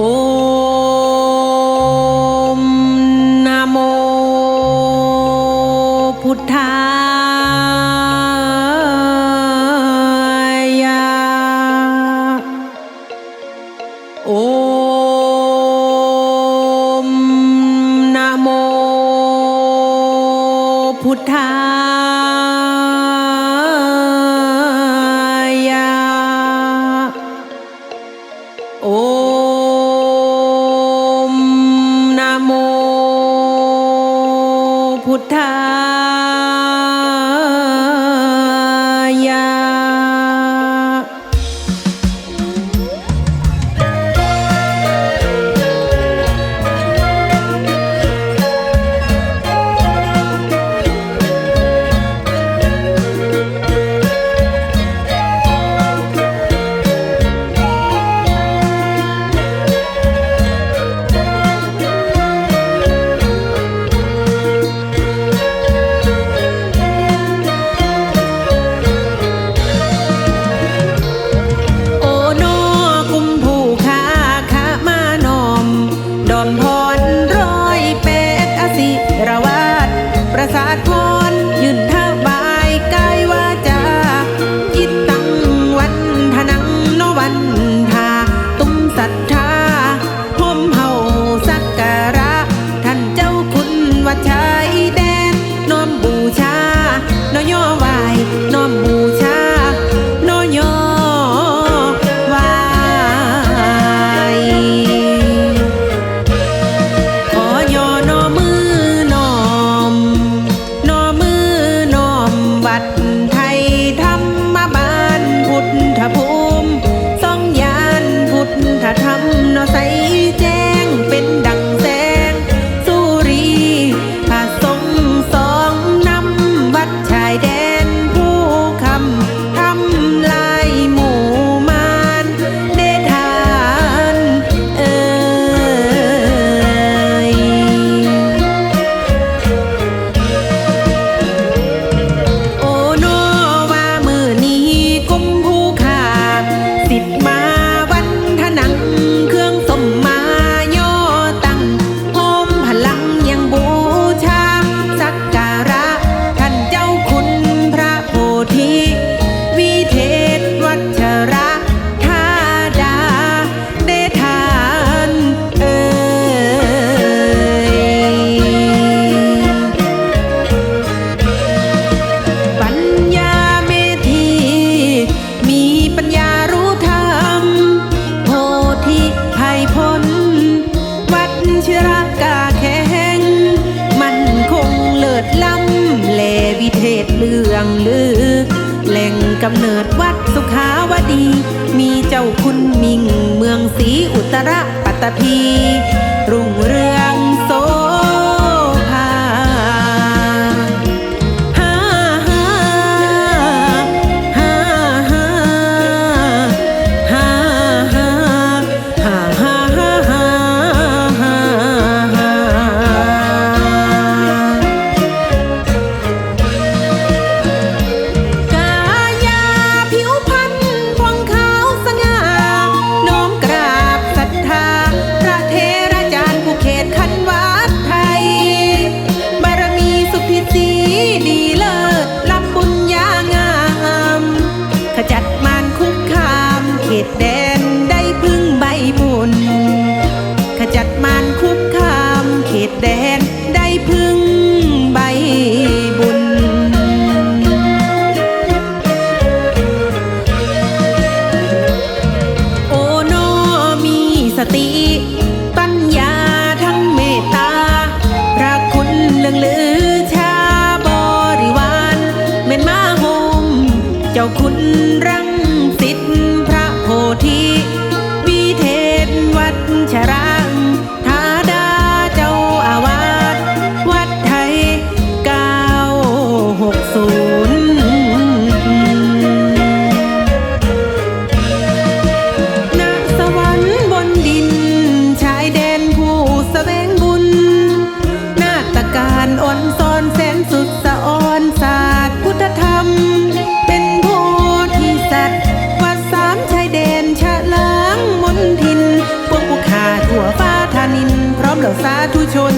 Oh. ธรรมนอใส องลือ แหล่งกำเนิดวัดสุขาวดี มีเจ้าคุณมิง เมืองสีอุตรปัตตภีรุ่งเรือง เจ้าคุณรัง สาธุชน